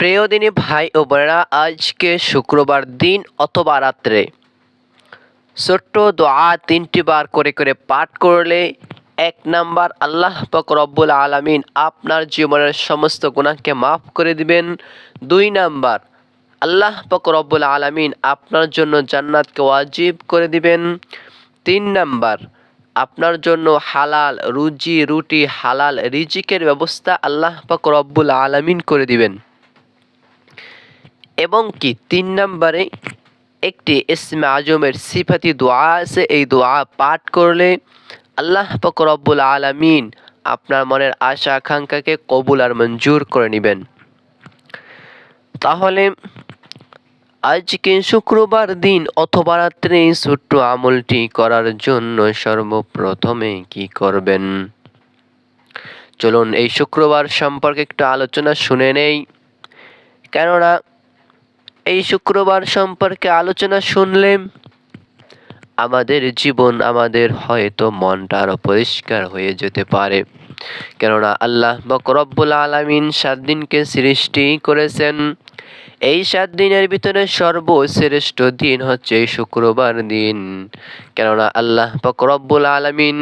প্রিয় দিনী ভাই ও বোনেরা, আজকে শুক্রবার দিন অথবা রাত্রে ছোট্ট দোয়া তিনটি বার করে করে পাঠ করলে এক নাম্বার আল্লাহ পাক রব্বুল আলামিন আপনার জীবনের সমস্ত গুনাহকে মাফ করে দিবেন। দুই নাম্বার, আল্লাহ পাক রব্বুল আলামিন আপনার জন্য জান্নাতকে ওয়াজিব করে দিবেন। তিন নাম্বার, আপনার জন্য হালাল রুজি, রুটি, হালাল রিজিকের ব্যবস্থা আল্লাহ পাক রব্বুল আলামিন করে দিবেন। এবং কি তিন নম্বরে একটি ইসমে আজমের সিফাতি দোয়া আছে, এই দোয়া পাঠ করলে আল্লাহ পাক রব্বুল আলামিন আপনার মনের আশা, আকাঙ্ক্ষাকে কবুল আর মঞ্জুর করে নেবেন। তাহলে আজকে শুক্রবার দিন অথবা রাত্রে এই ছোট্ট আমলটি করার জন্য সর্বপ্রথমে কি করবেন? চলুন এই শুক্রবার সম্পর্কে একটু আলোচনা শুনে নেই। কেননা এই শুক্রবার সম্পর্কে আলোচনা শুনলে আমাদের জীবন আমাদের হয়তো মনটা আরও পরিষ্কার হয়ে যেতে পারে। কেননা আল্লাহ বকরব্বুল আলমিন সাত দিনকে সৃষ্টি করেছেন। এই সাত দিনের ভিতরে সর্বশ্রেষ্ঠ দিন হচ্ছে এই শুক্রবার দিন। কেননা আল্লাহ বকরব্বুল আলমিন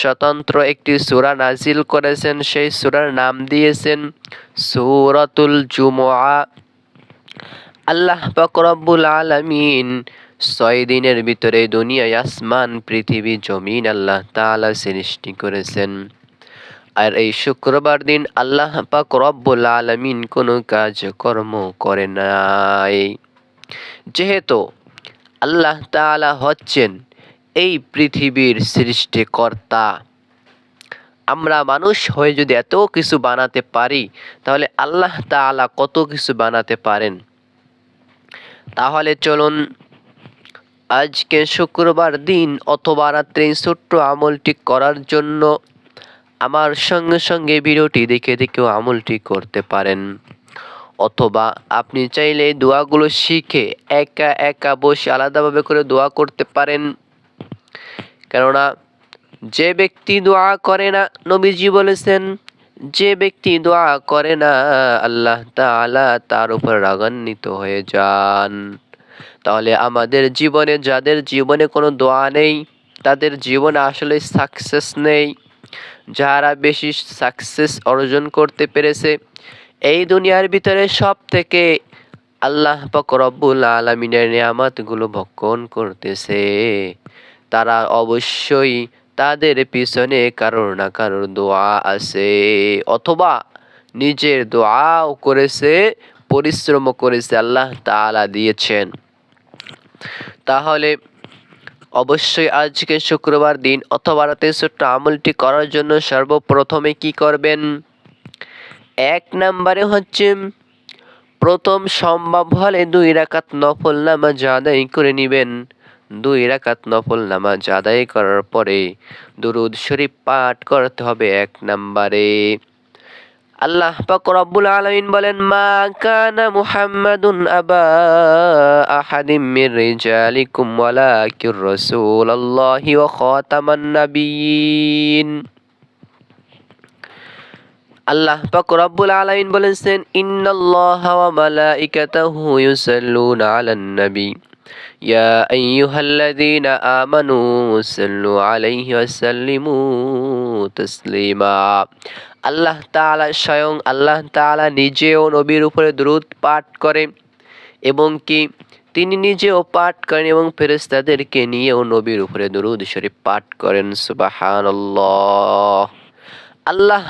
স্বতন্ত্র একটি সুরা নাজিল করেছেন, সেই সুরার নাম দিয়েছেন সুরাতুল জুমা আল্লাহ রব্বুল আলামিন ছয় দিনের ভিতরে দুনিয়ায় আসমান, পৃথিবী, জমিন আল্লাহ তাআলা সৃষ্টি করেছেন। আর এই শুক্রবার দিন আল্লাহ পাক রব্বুল আলামিন কোনো কাজ কর্ম করে নাই। যেহেতু আল্লাহ তাআলা হচ্ছেন এই পৃথিবীর সৃষ্টিকর্তা, আমরা মানুষ হয়ে যদি এত কিছু বানাতে পারি, তাহলে আল্লাহ তাআলা কত কিছু বানাতে পারেন? তাহলে চলুন আজকে শুক্রবার দিন অথবা রাত্রে ছোট্ট আমলটি করার জন্য আমার সঙ্গে সঙ্গে ভিডিওটি দেখে দেখেও আমলটি করতে পারেন। অথবা আপনি চাইলে দোয়াগুলো শিখে একা একা বসে আলাদাভাবে করে দোয়া করতে পারেন। কেননা যে ব্যক্তি দোয়া করে না, নবীজি বলেছেন যে ব্যক্তি দোয়া করে না, আল্লাহ তাআলা তার উপর রাগান্বিত হয়ে যান। তাহলে আমাদের জীবনে, যাদের জীবনে কোনো দোয়া নেই, তাদের জীবনে আসলে সাকসেস নেই। যারা বেশি সাকসেস অর্জন করতে পেরেছে, এই দুনিয়ার ভিতরে সব থেকে আল্লাহ পাক রব্বুল আলমিনের নিয়ামতগুলো ভক্ষণ করতেছে। তারা অবশ্যই তাদের পিছনে কারোর না কারোর দোয়া আছে। অথবা নিজের দোয়াও করেছে পরিশ্রমও করেছে আল্লাহ তাআলা দিয়েছেন। তাহলে অবশ্যই আজকে শুক্রবার দিন অথবা রাতে ছোট্ট আমলটি করার জন্য সর্বপ্রথমে কি করবেন? এক নম্বরে হচ্ছে, প্রথম সম্ভব হলে দুই রাকাত নফল নামাজ আদায় করে নেবেন। দুই রাকাত নফল নামাজ আদায় করার পরে দুরুদ শরীফ পাঠ করতে হবে এক নম্বরে। আল্লাহ পাক রব্বুল আলামিন বলেন, মা কানা মুহাম্মাদুন আবা আহাদিম মির রিজালিকুম ওয়ালাকির রাসূলুল্লাহি ওয়া খাতামান নাবিয়িন। আল্লাহ পাক রব্বুল আলামিন বলেছেন, ইন্নাল্লাহা ওয়া মালাইকাতাহু ইউসাল্লুনা আলান নবী ইয়া আইয়ুহাল্লাযীনা আমানু সাল্লু আলাইহি ওয়া সাল্লিমু তাসলিমা আল্লাহ তাআলা স্বয়ং আল্লাহ তাআলা নিজেও নবীর উপরে দ্রুত পাঠ করে এবং কি তিনি নিজেও পাঠ করেন এবং ফেরেস্তাদেরকে নিয়েও নবীর উপরে দুরুদ শরীফ পাঠ করেন। সুবাহানাল্লাহ। আল্লাহ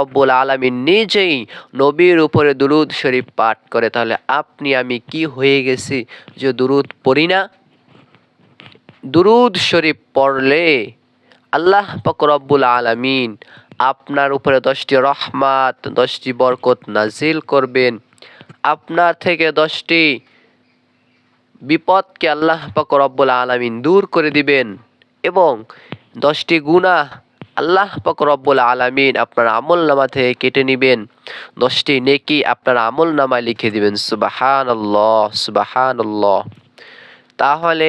রব্বুল আলামিন নিজেই নবীর উপরে দুরুদ শরীফ পাঠ করে। তাহলে আপনি, আমি কি হয়ে গেছি যে দুরুদ পড়ি না? দুরুদ শরীফ পড়লে আল্লাহ রব্বুল আলামিন আপনার উপরে দশটি রহমাত, দশটি বরকত নাজিল করবেন। আপনার থেকে দশটি বিপদকে আল্লাহ রব্বুল আলামিন দূর করে দিবেন এবং দশটি গুনাহ আল্লাহ পাক রব্বুল আলামিন আপনার আমল নামা থেকে কেটে নেবেন। দশটি নেকি আপনার আমল নামায় লিখে দিবেন সুবাহান আল্লাহ সুবাহান আল্লাহ তাহলে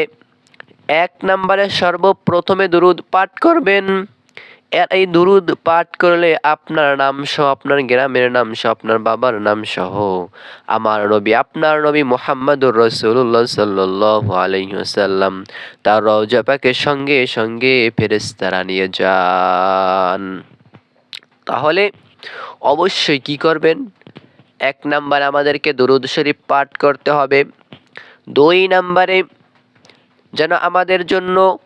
এক নম্বরে সর্বপ্রথমে দুরুদ পাঠ করবেন। এই দুরুদ পাঠ করলে আপনার নাম সহ, আপনার গ্রামের নাম সহ, আপনার বাবার নাম সহ, আমার নবী, আপনার নবী মোহাম্মদুর রসুল্লাহ সাল্লাহ আলহিহাসাল্লাম তার রওজা পাকের সঙ্গে সঙ্গে ফেরেস্তারা নিয়ে যান। তাহলে অবশ্যই কি করবেন? এক নাম্বার আমাদেরকে দুরুদ শরীফ পাঠ করতে হবে। দুই নাম্বারে যেন আমাদের জন্য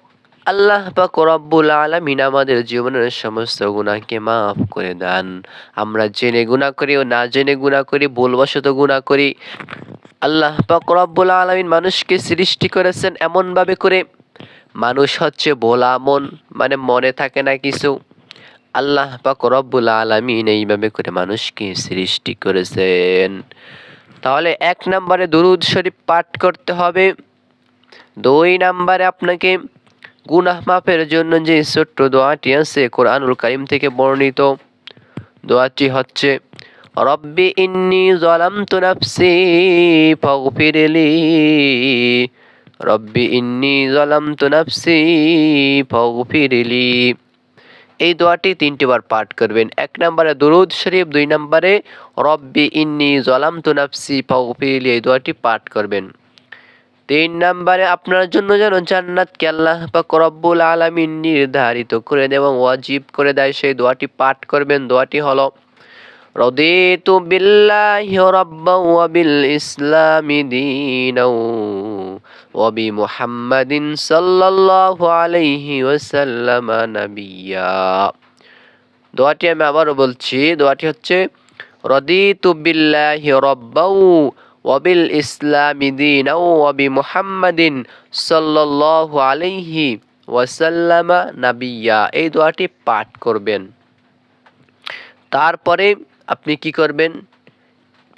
আল্লাহ বা রব্বুল আলামিন আমাদের জীবনের সমস্ত গুণাকে মাফ করে দেন। আমরা জেনে গুণা করি ও না জেনে গুণা করি বলবশত গুণা করি। আল্লাহ বা রব্বুল আলামিন মানুষকে সৃষ্টি করেছেন এমনভাবে করে। মানুষ হচ্ছে বোলা মন মানে মনে থাকে না কিছু। আল্লাহ বা রব্বুল আলামিন এইভাবে করে মানুষকে সৃষ্টি করেছেন। তাহলে এক নম্বরে দুরুদ শরীফ পাঠ করতে হবে। দুই নম্বরে আপনাকে গুনাহ মাফের জন্য যে ছোট্ট দোয়াটি আছে কোরআনুল কারিম থেকে বর্ণিত। দোয়াটি হচ্ছে, রব্বি ইন্নি জলামতু নাফসি ফাগফিরলি রব্বি ইন্নি জলামতু নাফসি ফাগফিরলি এই দোয়াটি তিনটি বার পাঠ করবেন। এক নম্বরে দুরুদ শরীফ, দুই নম্বরে রব্বি ইন্নি জলামতু নাফসি ফাগফিরলি এই দোয়াটি পাঠ করবেন। তিন নম্বরে আপনার জন্য যেন জান্নাতকে আল্লাহ পাক রব্বুল আলামিন নির্ধারিত করে দেয় এবং ওয়াজিব করে দেয়, সেই দোয়াটি পাঠ করবেন। দোয়াটি হলো ওয়া বিল ইসলামি দীনাও ওয়া বি মুহাম্মাদিন সাল্লাল্লাহু আলাইহি ওয়াসাল্লাম নাবিয়্যা দোয়াটি আমি আবারও বলছি, দোয়াটি হচ্ছে, রদিতু বিল্লাহি রাব্বাও ওয়াবিল ইসলামি দিন ওয়াবি মুহাম্মাদিন সাল্লাল্লাহু আলাইহি ওয়াসাল্লামা নাবিয়া। এই দোয়াটি পাঠ করবেন। তারপরে আপনি কি করবেন?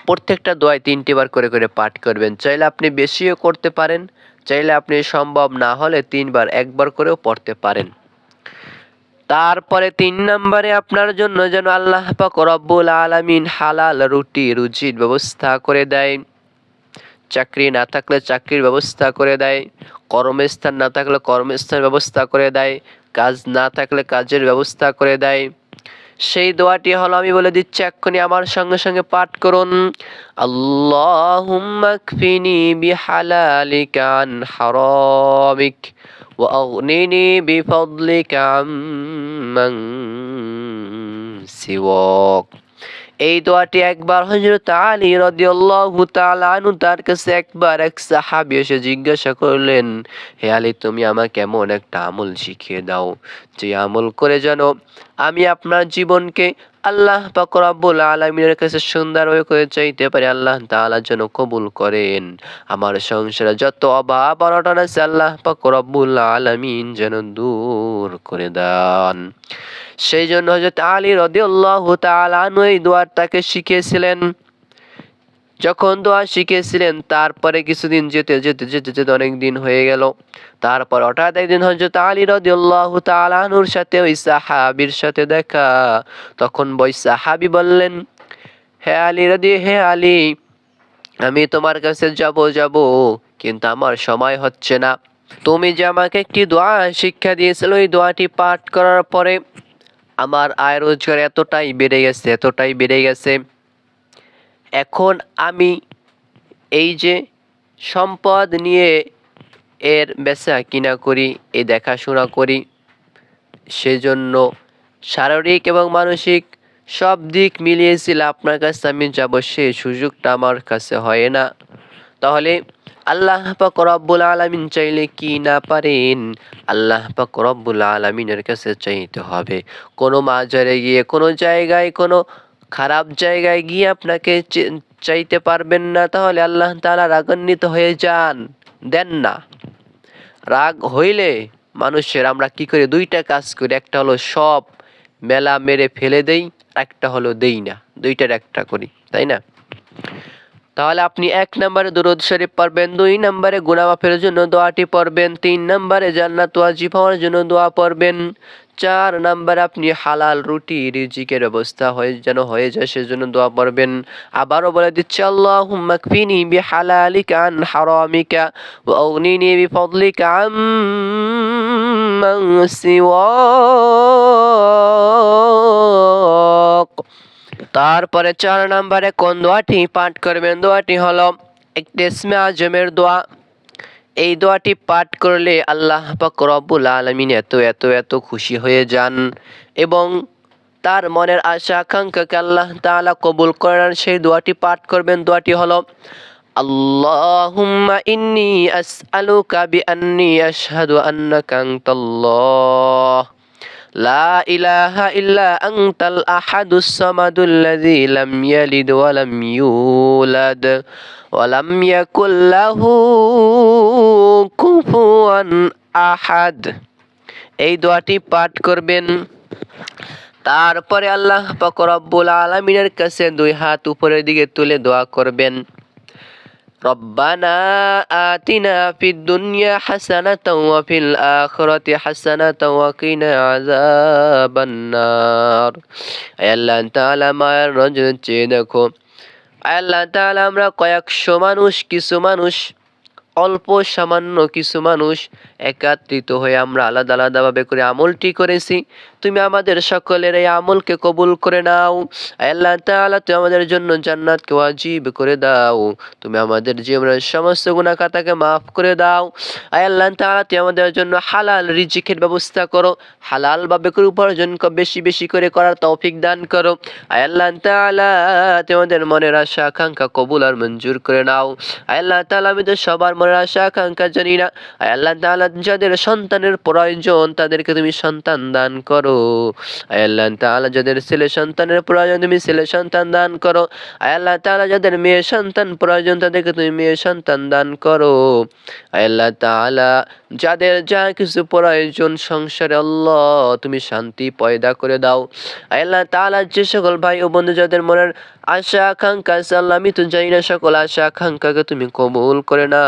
প্রত্যেকটা দোয়ায় তিনটি বার করে করে পাঠ করবেন। চাইলে আপনি বেশিও করতে পারেন, চাইলে আপনি সম্ভব না হলে তিনবার, একবার করেও পড়তে পারেন। তারপরে তিন নম্বরে আপনার জন্য যেন আল্লাহ পাক রব্বুল আলামিন হালাল রুটি, রুজির ব্যবস্থা করে দেয়। চাকরি না থাকলে চাকরির ব্যবস্থা করে দেয় কর্মস্থান না থাকলে কর্মস্থান ব্যবস্থা করে দেয়, কাজ না থাকলে কাজের ব্যবস্থা করে দেয়। সেই দোয়াটি হলো, আমি বলে দিচ্ছি, এক্ষুনি আমার সঙ্গে সঙ্গে পাঠ করুন। কফিনি বিহালালিকা আন এই দোয়াটি একবার হজরত আলী রাদিয়াল্লাহু তাআলা আনহু তার কাছে একবার এক সাহাবী এসে জিজ্ঞাসা করলেন, হে আলী, তুমি আমাকে এমন একটা আমল শিখিয়ে দাও যে আমল করে যেন আমি আপনার জীবনকে আল্লাহ পাক আলমিনের কাছে সুন্দরভাবে করে চাইতে পারি আল্লাহ তাআলা যেন কবুল করেন। আমার সংসারে যত অভাব অনটন আছে, আল্লাহ পাক আলমিন যেন দূর করে দেন। সেই জন্য হজরত আলী রদিউল্লাহ তালানু এই দোয়ারটাকে শিখিয়েছিলেন যখন দোয়া শিখেছিলেন তারপরে কিছুদিন যেতে যেতে যেতে যেতে অনেক দিন হয়ে গেল। তারপর হঠাৎ একদিন হজরত আলী রদিউল্লাহ তালানুর সাথে ওই সাহাবির সাথে দেখা। তখন বই সাহাবি বললেন, হে আলী রদি, হে আলী, আমি তোমার কাছে যাব যাব, কিন্তু আমার সময় হচ্ছে না। তুমি যে আমাকে একটি দোয়া শিক্ষা দিয়েছিল, ওই দোয়াটি পাঠ করার পরে আমার আয় রোজগার এতটাই বেড়ে গেছে, এতটাই বেড়ে গেছে। এখন আমি এই যে সম্পদ নিয়ে এর বেচা কিনা করি, এই দেখাশোনা করি, সেজন্য শারীরিক এবং মানসিক সব দিক মিলিয়েছিল আপনার কাছে আমি যাব, সে সুযোগটা আমার কাছে হয় না। তাহলে আল্লাহ পাক রব্বুল আলামিন চাইলে কি না পারেন? আল্লাহ পাক রব্বুল আলামিনের কাছে চাইতে হবে। কোনো মাজারে গিয়ে কোনো জায়গায় কোনো খারাপ জায়গায় গিয়ে আপনাকে চাইতে পারবেন না, তাহলে আল্লাহ তাআলা রাগান্বিত হয়ে যান। দেন না। রাগ হইলে মানুষের আমরা কি করি? দুইটা কাজ করি। একটা হলো সব মেলা মেরে ফেলে দেই একটা হলো দেই না। দুইটার একটা করি, তাই না? তাহলে আপনি এক নম্বরে দুরুদ শরীফ পড়বেন, দুই নম্বরে গুনামাফের জন্য দোয়াটি পড়বেন, তিন নম্বরে জান্নাত ওয়াজিব হওয়ার জন্য দোয়া পড়বেন চার নম্বরে, আপনি হালাল রুটি রিজিকের ব্যবস্থা হয়ে যেন হয়ে যায়, সেজন্য দোয়া পড়বেন। আবারও বলে দিচ্ছে, আল্লাহুম্মা কফিনি বিহালালিকা আন হারামিকা ওয়া আগনিনি আম্মান সিওয়াক। তারপরে চার নম্বরে কোন দোয়াটি পাঠ করবেন? দোয়াটি হলো, একটি ইসমে আজমের দোয়া। এই দোয়াটি পাঠ করলে আল্লাহ পাক রব্বুল আলমিন এত এত এত খুশি হয়ে যান এবং তার মনের আশা আকাঙ্ক্ষাকে আল্লাহ তাআলা কবুল করেন সেই দোয়াটি পাঠ করবেন দোয়াটি হলো اللهم إني أسألك بأني أشهد أنك أنت الله লা ইলাহা ইল্লা আনতাল আহাদুস সামাদুল্লাযী লাম ইয়ালিদ ওয়া লাম ইউলাদ ওয়া লাম ইয়াকুল লাহু কুফুয়ান আহাদ। এই দোয়াটি পাঠ করবেন। তারপরে আল্লাহ পাক রব্বুল আলামিনের কাছে দুই হাত উপরের দিকে তুলে দোয়া করবেন। ربنا آتنا في الدنيا حسنة وفي الآخرة حسنة وقنا عذاب النار আয় আল্লাহ তাআলা মায়ের নজর চেয়ে দেখো আয় আল্লাহ তাআলা আমরা কয়েকশো মানুষ কিছু মানুষ অল্প সামান্য কিছু মানুষ একাত্রিত হয়ে আমরা আলাদা আলাদাভাবে করে আমলটি করেছি। তুমি আমাদের সকলের এই আমলকে কবুল করে নাও। আল্লাহ তাআলা তুমি আমাদের জন্য জান্নাতকে ওয়াজিব করে দাও। তুমি আমাদের জীবনের সমস্ত গুনাহ খাতাকে মাফ করে দাও। আল্লাহ তাআলা তুমি আমাদের জন্য হালাল রিজিকের ব্যবস্থা করো। হালাল ভাবে করে উপার্জন বেশি বেশি করে করার তৌফিক দান করো। আল্লাহ তাআলা তুমি আমাদের মনের আশা, আকাঙ্ক্ষা কবুল আর মঞ্জুর করে নাও। আল্লাহ তাআলা আমি তো সবার আশা আকাঙ্ক্ষা জানি না। যাদের সন্তানের প্রয়োজন, তাদেরকে তুমি সন্তান দান করো। আয় আল্লাহ যাদের ছেলে সন্তানের প্রয়োজন, তুমি ছেলে সন্তান দান করো। আয় আল্লাহ যাদের মেয়ে সন্তান প্রয়োজন, তাদেরকে তুমি মেয়ে সন্তান দান করো। আয় আল্লাহ তাআলা যাদের যা কিছু প্রয়োজন সংসারে, আল্লাহ তুমি শান্তি পয়দা করে দাও। আয় আল্লাহ তাআলা যে সকল ভাই ও বন্ধু যাদের মনের আশা, আকাঙ্ক্ষা আল্লাহ আমি তো জানি না সকল আশা, আকাঙ্ক্ষাকে তুমি কবুল করে নাও।